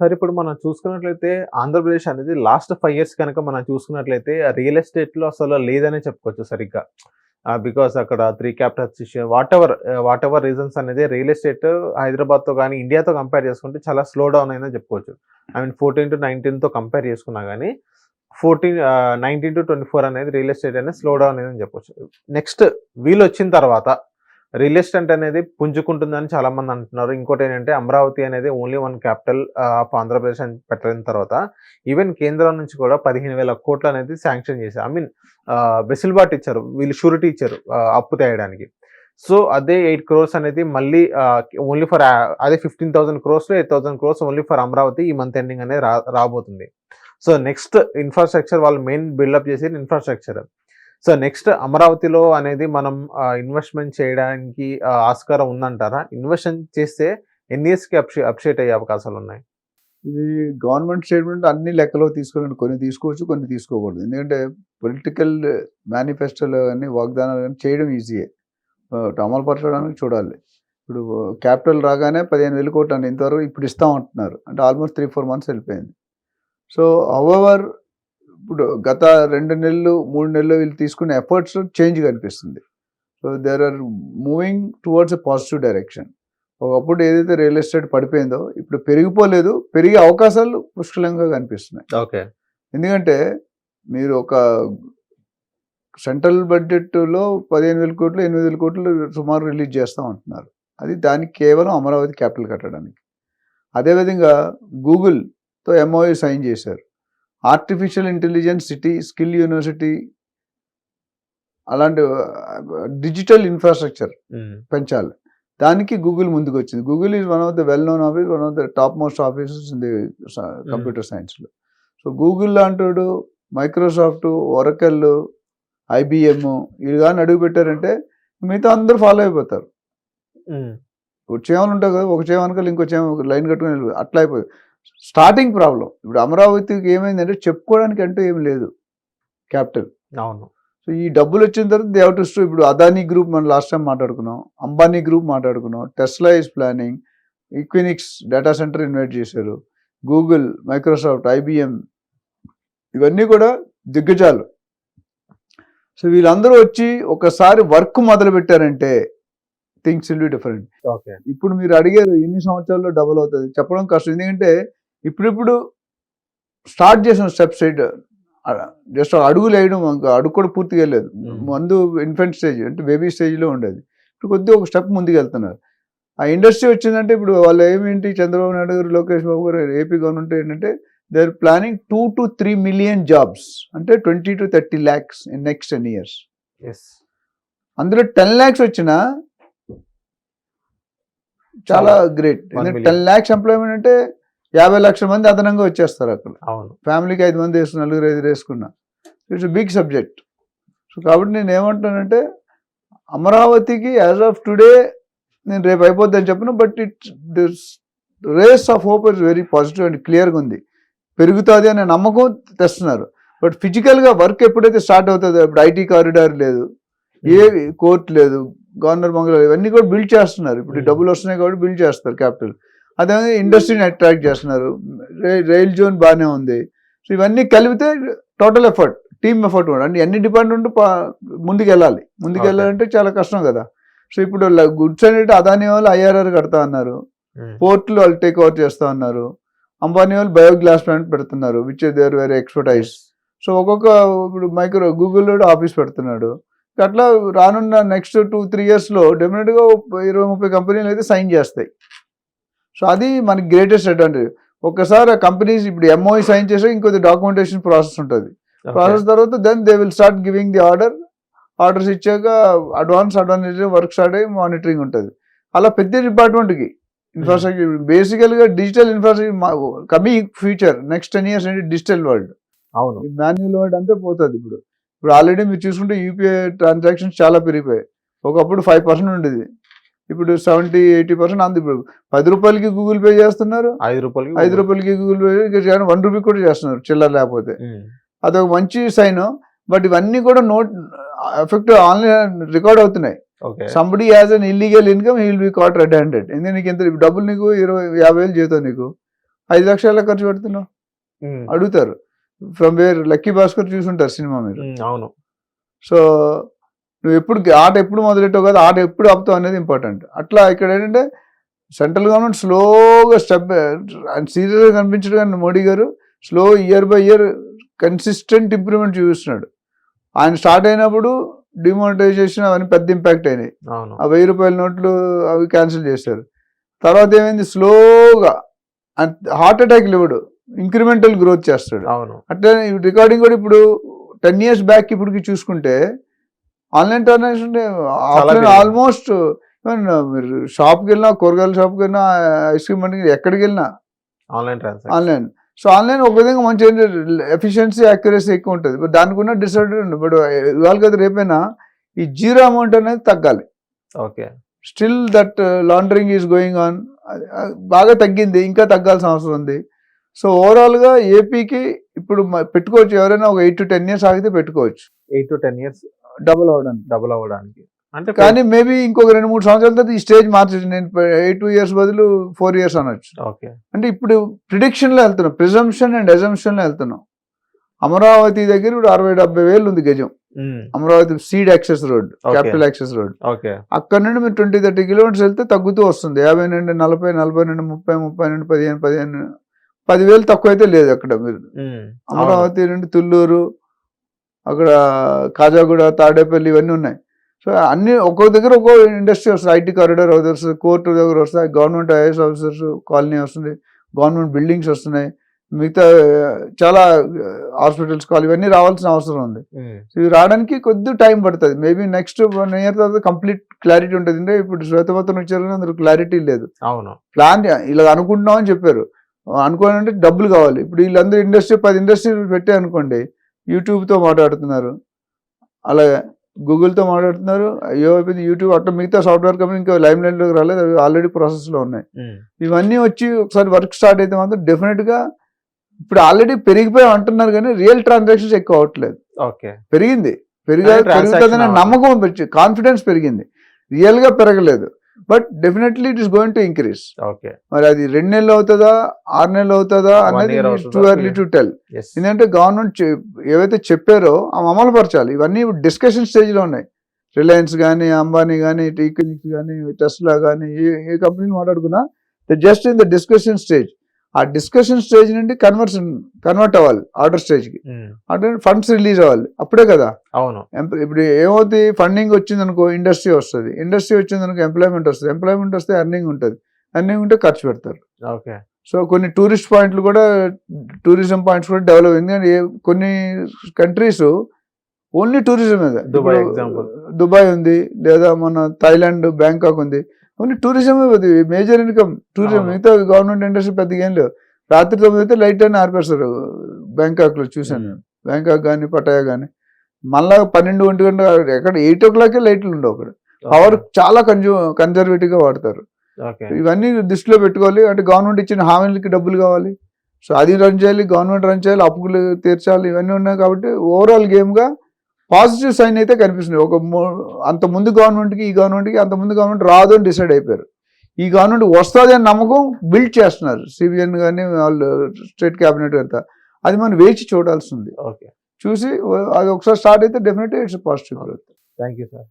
Sir ఇప్పుడు మనం చూసుకున్నట్లయితే ఆంధ్రప్రదేశ్ అనేది లాస్ట్ ఫైవ్ ఇయర్స్ కనుక మనం చూసుకున్నట్లయితే రియల్ ఎస్టేట్లో అసలు లేదనే చెప్పుకోవచ్చు సరిగ్గా. బికాస్ అక్కడ three capitals whatever whatever reasons అనేది రియల్ ఎస్టేట్ హైదరాబాద్తో కానీ ఇండియాతో కంపేర్ చేసుకుంటే చాలా స్లో డౌన్ అయిందని చెప్పుకోవచ్చు. ఐ మీన్ ఫోర్టీన్ టు నైన్టీన్తో కంపేర్ చేసుకున్నా కానీ fourteen nineteen to twenty four అనేది రియల్ ఎస్టేట్ అనేది స్లో డౌన్ అయిందని చెప్పొచ్చు. నెక్స్ట్ వీళ్ళు వచ్చిన తర్వాత రియల్ ఎస్టేట్ అనేది పుంజుకుంటుందని చాలా మంది అంటున్నారు. ఇంకోటి ఏంటంటే అమరావతి అనేది only one capital of Andhra Pradesh అని పెట్టిన తర్వాత ఈవెన్ కేంద్రం నుంచి కూడా పదిహేను వేల కోట్లు అనేది శాంక్షన్ చేశారు. ఐ మీన్ వెసులుబాటు ఇచ్చారు. వీళ్ళు షూరిటీ ఇచ్చారు అప్పు తేయడానికి. సో అదే ఎయిట్ క్రోర్స్ అనేది మళ్ళీ ఓన్లీ ఫర్ అదే fifteen thousand crores eight thousand crores only for Amaravati ఈ మంత్ ఎండింగ్ అనేది రా రాబోతుంది. సో నెక్స్ట్ ఇన్ఫ్రాస్ట్రక్చర్ వాళ్ళు మెయిన్ బిల్డప్ చేసేది ఇన్ఫ్రాస్ట్రక్చర్ సో నెక్స్ట్ అమరావతిలో అనేది మనం ఇన్వెస్ట్మెంట్ చేయడానికి ఆ, ఆస్కారం ఉందంటారా? ఇన్వెస్ట్మెంట్ చేస్తే ఎన్ని ఇయర్స్కి అప్షే అప్షేట్ అయ్యే అవకాశాలు ఉన్నాయి? ఇది గవర్నమెంట్ స్టేట్మెంట్ అన్ని లెక్కలో తీసుకోవాలండి కొన్ని తీసుకోవచ్చు కొన్ని తీసుకోకూడదు. ఎందుకంటే పొలిటికల్ మేనిఫెస్టోలు కానీ వాగ్దానాలు కానీ చేయడం ఈజీయే అమలు పరచడానికి చూడాలి. ఇప్పుడు క్యాపిటల్ రాగానే పదిహేను వేలు కోట్లు అండి ఇంతవరకు ఇప్పుడు ఇస్తాం అంటున్నారు. అంటే ఆల్మోస్ట్ త్రీ ఫోర్ మంత్స్ వెళ్ళిపోయింది. సో అవర్ ఇప్పుడు గత రెండు నెలలు మూడు నెలలు వీళ్ళు తీసుకునే ఎఫర్ట్స్ చేంజ్ కనిపిస్తుంది. So there are moving towards a positive direction ఒకప్పుడు ఏదైతే రియల్ ఎస్టేట్ పడిపోయిందో ఇప్పుడు పెరిగిపోలేదు పెరిగే అవకాశాలు పుష్కలంగా కనిపిస్తున్నాయి. ఓకే. ఎందుకంటే మీరు ఒక సెంట్రల్ బడ్జెట్లో పదిహేను వేల కోట్లు ఎనిమిది వేల కోట్లు సుమారు రిలీజ్ చేస్తాం అంటున్నారు అది దానికి కేవలం అమరావతి క్యాపిటల్ కట్టడానికి. అదేవిధంగా గూగుల్తో ఎంఓయూ సైన్ చేశారు. Artificial intelligence city skill university అలాంటి డిజిటల్ ఇన్ఫ్రాస్ట్రక్చర్ పెంచాలి. దానికి గూగుల్ ముందుకు వచ్చింది Google is one of the well known office one of the top most offices in the computer సైన్స్లో. సో గూగుల్ లాంటి మైక్రోసాఫ్ట్ ఒరకల్ ఐబిఎం వీళ్ళు కానీ అడుగు పెట్టారంటే మిగతా అందరూ ఫాలో అయిపోతారు. ఒక చేమలు ఉంటాయి కదా ఒక చేమ ఇంకో చేమ లైన్ కట్టుకుని. అట్లా అయిపోయింది. Starting problem. ఇప్పుడు అమరావతికి ఏమైందంటే చెప్పుకోవడానికి అంటూ ఏమి లేదు క్యాపిటల్. అవును. సో ఈ డబ్బులు వచ్చిన తర్వాత దేవ్ టు స్టూ ఇప్పుడు అదానీ గ్రూప్ మనం లాస్ట్ టైం మాట్లాడుకున్నాం అంబానీ గ్రూప్ మాట్లాడుకున్నాం Tesla is planning Equinix data centre invite చేశారు గూగుల్ మైక్రోసాఫ్ట్ ఐబిఎం ఇవన్నీ కూడా దిగ్గజాలు. సో వీళ్ళందరూ వచ్చి ఒకసారి వర్క్ మొదలు పెట్టారంటే things will be different. Okay. ఇప్పుడు మీరు అడిగారు ఎన్ని సంవత్సరాల్లో డబుల్ అవుతుంది? చెప్పడం కష్టం ఎందుకంటే ఇప్పుడిప్పుడు స్టార్ట్ చేసిన స్టెప్స్ జస్ట్ అడుగులు వేయడం అడుగు కూడా పూర్తిగా లేదు. Hmm. మందు ఇన్ఫెంట్ స్టేజ్ అంటే బేబీ స్టేజ్లో ఉండేది. ఇప్పుడు కొద్దిగా ఒక స్టెప్ ముందుకు వెళ్తున్నారు ఆ ఇండస్ట్రీ వచ్చిందంటే ఇప్పుడు వాళ్ళు ఏమేంటి చంద్రబాబు నాయుడు గారు లోకేష్ బాబు గారు ఏపీ గవర్నమెంట్ ఏంటంటే they are planning two to three million jobs అంటే twenty to thirty lakhs in next ten years yes అందులో టెన్ ల్యాక్స్ వచ్చినా చాలా గ్రేట్. టెన్ ల్యాక్స్ ఎంప్లాయ్మెంట్ అంటే యాభై లక్షల మంది అదనంగా వచ్చేస్తారు అక్కడ. అవును. ఫ్యామిలీకి ఐదు మంది వేసుకున్న నలుగురు ఐదు వేసుకున్నా. ఇట్స్ బిగ్ సబ్జెక్ట్ సో కాబట్టి నేను ఏమంటానంటే అమరావతికి యాజ్ ఆఫ్ టుడే నేను రేపు అయిపోద్దని చెప్పను but it this race of hope is very positive and క్లియర్గా ఉంది. పెరుగుతుంది అనే నమ్మకం తెస్తున్నారు. బట్ ఫిజికల్గా వర్క్ ఎప్పుడైతే స్టార్ట్ అవుతుందో ఇప్పుడు ఐటీ కారిడార్ లేదు ఏ కోర్ట్ లేదు గవర్నర్ బంగ్లా ఇవన్నీ కూడా బిల్డ్ చేస్తున్నారు. ఇప్పుడు ఈ Hmm. డబ్బులు వస్తున్నాయి కాబట్టి బిల్డ్ చేస్తారు క్యాపిటల్ అదే ఇండస్ట్రీని అట్రాక్ట్ చేస్తున్నారు. రైల్ జోన్ బాగానే ఉంది. సో ఇవన్నీ కలిపితే టోటల్ ఎఫర్ట్ టీమ్ ఎఫర్ట్ కూడా. అంటే అన్ని డిపార్ట్మెంట్ ముందుకు వెళ్ళాలి ముందుకు. వెళ్ళాలంటే చాలా కష్టం కదా. సో ఇప్పుడు గుడ్స్ అనేది అదాని వాళ్ళు ఐఆర్ఆర్ కడతా అన్నారు. Mm. పోర్ట్లు వాళ్ళు టేక్ ఓవర్ చేస్తా ఉన్నారు అంబానీ వాళ్ళు బయోగ్లాస్ ప్లాంట్ పెడుతున్నారు which their very expertise so ఒక్కొక్క ఇప్పుడు మైక్రో గూగుల్ ఆఫీస్ పెడుతున్నాడు. అట్లా రానున్న నెక్స్ట్ టూ త్రీ ఇయర్స్లో డెఫినెట్గా ఇరవై ముప్పై కంపెనీలు అయితే సైన్ చేస్తాయి. సో అది మనకి గ్రేటెస్ట్ అడ్వాంటేజ్ ఒక్కసారి ఆ కంపెనీస్ ఇప్పుడు ఎంఓఈ సైన్ చేస్తే ఇంకొద్ది డాక్యుమెంటేషన్ ప్రాసెస్ ఉంటుంది. ప్రాసెస్ తర్వాత then they will start giving the order orders ఇచ్చాక అడ్వాన్స్ అడ్వాన్స్ వర్క్ స్టార్ట్ అయ్యి మానిటరింగ్ ఉంటుంది. అలా ప్రతి డిపార్ట్మెంట్కి ఇన్ఫ్రాస్ట్రక్చర్ బేసికల్గా digital infrastructure coming future next ten years అంటే డిజిటల్ వరల్డ్ అవును. మాన్యువల్ వర్డ్ అంతా పోతుంది ఇప్పుడు. ఇప్పుడు ఆల్రెడీ మీరు చూసుకుంటే యూపీఐ ట్రాన్సాక్షన్స్ చాలా పెరిగిపోయాయి. ఒకప్పుడు ఫైవ్ పర్సెంట్ ఉండేది. ఇప్పుడు సెవెంటీ ఎయిటీ పర్సెంట్ అంది ఇప్పుడు. పది రూపాయలకి గూగుల్ పే చేస్తున్నారు. ఐదు రూపాయలకి ఐదు రూపాయలకి గూగుల్ పే వన్ రూపీ కూడా చేస్తున్నారు చిల్లర లేకపోతే. అదొక మంచి సైన్ బట్ ఇవన్నీ కూడా నోట్ ఎఫెక్ట్ ఆన్లైన్ రికార్డ్ అవుతున్నాయి. Somebody has an illegal income he will be caught red handed ఎందుకంటే నీకు ఎంత డబ్బులు నీకు ఇరవై యాభై వేలు జీతం నీకు? ఐదు లక్షల ఖర్చు పెడుతున్నావు? అడుగుతారు. ఫ్రమ్ వేర్ లక్కీ భాస్కర్ చూసుంటారు సినిమా మీరు. అవును. సో నువ్వు ఎప్పుడు ఆట ఎప్పుడు మొదలెట్టావు కదా ఆట ఎప్పుడు ఆపుతావు అనేది ఇంపార్టెంట్ అట్లా ఇక్కడ ఏంటంటే సెంట్రల్ గవర్నమెంట్ స్లోగా స్టెప్ సీరియస్గా కనిపించడు కానీ మోడీ గారు slow year by year consistent improvement చూపిస్తున్నాడు. ఆయన స్టార్ట్ అయినప్పుడు డిమానిటైజేషన్ అవన్నీ పెద్ద ఇంపాక్ట్ అయినాయి. ఆ వెయ్యి రూపాయల నోట్లు అవి క్యాన్సిల్ చేశారు. తర్వాత ఏమైంది? స్లోగా హార్ట్ అటాక్ ఇవ్వడు ఇంక్రిమెంటల్ గ్రోత్ చేస్తాడు. అవును. అట్లే రికార్డింగ్ కూడా ఇప్పుడు టెన్ ఇయర్స్ బ్యాక్ ఇప్పటికి చూసుకుంటే ఆన్లైన్ ట్రాన్సాక్షన్ పెరిగింది. ఆల్మోస్ట్ మీరు షాప్కి వెళ్ళినా కూరగాయల షాప్కి వెళ్ళినా ఐస్ క్రీమ్ బండికి ఎక్కడికి వెళ్ళినా online transaction online. So online ఒక విధంగా మంచి ఎఫిషియన్సీ అక్యురసీ ఎక్కువ ఉంటుంది. బట్ దానికి ఉన్న డిసడ్వాంటేజ్ బట్ ఇవాళ కదా రేపైనా ఈ జీరో అమౌంట్ అనేది తగ్గాలి. Okay. Still that laundering is going on. బాగా తగ్గింది. ఇంకా తగ్గాల్సిన అవసరం ఉంది. సో ఓవరాల్గా ఏపీకి ఇప్పుడు పెట్టుకోవచ్చు. ఎవరైనా ఒక ఎయిట్ టు టెన్ ఇయర్స్ ఆగితే పెట్టుకోవచ్చు. Eight to ten years double అవడానికి డబుల్ అవ్వడానికి. అంటే కానీ మేబీ ఇంకొక రెండు మూడు సంవత్సరాల తర్వాత ఈ స్టేజ్ మార్చచ్చు నేను ఎయిట్ టూ ఇయర్స్ బదులు ఫోర్ ఇయర్స్ అనొచ్చు. ఓకే అంటే ఇప్పుడు ప్రిడిక్షన్లో వెళ్తున్నాం. ప్రిజంప్షన్ అండ్ ఎజంప్షన్లో వెళ్తున్నాం. అమరావతి దగ్గర ఇప్పుడు అరవై డెబ్బై వేలు ఉంది గజం. ఉమ్, Amaravati seed access road. Capital access road అక్కడ నుండి మీరు ట్వంటీ థర్టీ కిలోమీటర్స్ వెళ్తే తగ్గుతూ వస్తుంది. యాభై నుండి నలభై నలభై నుండి ముప్పై ముప్పై నుండి పదిహేను పదిహేను పదివేలు తక్కువ అయితే లేదు అక్కడ మీరు. అవును. అమరావతి నుండి తుళ్ళూరు అక్కడ కాజాగూడ తాడేపల్లి ఇవన్నీ ఉన్నాయి. సో అన్ని ఒక్కొక్క దగ్గర ఒక్కో ఇండస్ట్రీ వస్తుంది. ఐటీ కారిడార్ వస్తుంది కోర్టు దగ్గర వస్తాయి. గవర్నమెంట్ ఐఏఎస్ ఆఫీసర్స్ కాలనీ వస్తుంది. గవర్నమెంట్ బిల్డింగ్స్ వస్తున్నాయి. మిగతా చాలా హాస్పిటల్స్ కాల్ ఇవన్నీ రావాల్సిన అవసరం ఉంది. సో ఇవి రావడానికి కొద్ది టైం పడుతుంది. మేబీ నెక్స్ట్ వన్ ఇయర్ తర్వాత కంప్లీట్ క్లారిటీ ఉంటుంది. అంటే ఇప్పుడు శ్వేతపత్రం ఇచ్చారు కానీ అందులో క్లారిటీ లేదు. అవును. ప్లాన్ ఇలా అనుకుంటున్నాం అని చెప్పారు. అనుకోవాలంటే డబ్బులు కావాలి. ఇప్పుడు వీళ్ళందరూ ఇండస్ట్రీ పది ఇండస్ట్రీలు పెట్టే అనుకోండి యూట్యూబ్తో మాట్లాడుతున్నారు. అలాగే గూగుల్తో మాట్లాడుతున్నారు. అయ్యో అయిపోయింది యూట్యూబ్. అట్లా మిగతా సాఫ్ట్వేర్ కంపెనీ ఇంకా లైమ్ లైన్లోకి రాలేదు. అవి ఆల్రెడీ ప్రాసెస్లో ఉన్నాయి. ఇవన్నీ వచ్చి ఒకసారి వర్క్ స్టార్ట్ అయితే మాత్రం డెఫినెట్గా ఇప్పుడు ఆల్రెడీ పెరిగిపోయి అంటున్నారు కానీ రియల్ ట్రాన్సాక్షన్స్ ఎక్కువ అవ్వట్లేదు. ఓకే. పెరిగింది. పెరిగా పెరుగుతుందనే. నమ్మకం పెంచి కాన్ఫిడెన్స్ పెరిగింది. రియల్గా పెరగలేదు. But definitely it is going to increase okay మరి అది రెండు నెలలు అవుతుందా ఆరు నెలలు అవుతుందా అవుతుందా? టూ ఎర్లీ టు టెల్ ఎందుకంటే గవర్నమెంట్ ఏవైతే చెప్పారో అవి అమలు పరచాలి ఇవన్నీ డిస్కషన్ స్టేజ్లో ఉన్నాయి. రిలయన్స్ కానీ అంబానీ కానీ ఈక్వినిక్స్ కానీ టెస్లా కానీ ఏ ఏ కంపెనీలు మాట్లాడుకున్నా just in the discussion stage ఆ డిస్కషన్ స్టేజ్ నుండి కన్వర్షన్ కన్వర్ట్ అవ్వాలి ఆర్డర్ స్టేజ్కి. అంటే ఫండ్స్ రిలీజ్ అవ్వాలి అప్పుడే కదా. అవును. ఇప్పుడు ఏమవుతుంది ఫండింగ్ వచ్చింది అనుకో ఇండస్ట్రీ వస్తుంది ఇండస్ట్రీ వచ్చింది అనుకో ఎంప్లాయ్మెంట్ వస్తుంది ఎంప్లాయ్మెంట్ వస్తే ఎర్నింగ్ ఉంటుంది ఎర్నింగ్ ఉంటే ఖర్చు పెడతారు. ఓకే. సో కొన్ని టూరిస్ట్ పాయింట్లు కూడా టూరిజం పాయింట్స్ కూడా డెవలప్ ఎందుకంటే కొన్ని కంట్రీస్ ఓన్లీ టూరిజం మీద దుబాయ్. దుబాయ్ ఉంది లేదా మన థైలాండ్ బ్యాంకాక్ ఉంది. Only tourism major income tourism. మిగతా గవర్నమెంట్ ఇండస్ట్రీ పెద్దగా ఏం లేవు. రాత్రి తొమ్మిది అయితే లైట్ అని ఆర్పేస్తారు బ్యాంకాక్లో చూశాను నేను. బ్యాంకాక్ కానీ పటాయా కానీ మళ్ళా పన్నెండు ఒంటి గంట ఎక్కడ ఎయిట్ ఓ క్లాకే లైట్లు ఉండవు అక్కడ. పవర్ చాలా కన్జ్యూ కన్జర్వేటివ్గా వాడతారు ఇవన్నీ దృష్టిలో పెట్టుకోవాలి అంటే గవర్నమెంట్ ఇచ్చిన హామీలకి డబ్బులు కావాలి. సో అది రన్ చేయాలి గవర్నమెంట్ రన్ చేయాలి అప్పులు తీర్చాలి ఇవన్నీ ఉన్నాయి కాబట్టి ఓవరాల్ గేమ్గా పాజిటివ్ సైన్ అయితే కనిపిస్తుంది. ఒక అంత ముందు గవర్నమెంట్కి ఈ గవర్నమెంట్కి అంత ముందు గవర్నమెంట్ రాదు అని డిసైడ్ అయిపోయారు. ఈ గవర్నమెంట్ వస్తుంది అని నమ్మకం బిల్డ్ చేస్తున్నారు. సిబిఎన్ కానీ వాళ్ళు స్టేట్ క్యాబినెట్ అంతా. అది మనం వేచి చూడాల్సి ఉంది ఓకే. చూసి అది ఒకసారి స్టార్ట్ అయితే డెఫినెట్గా it's positive thank you sir.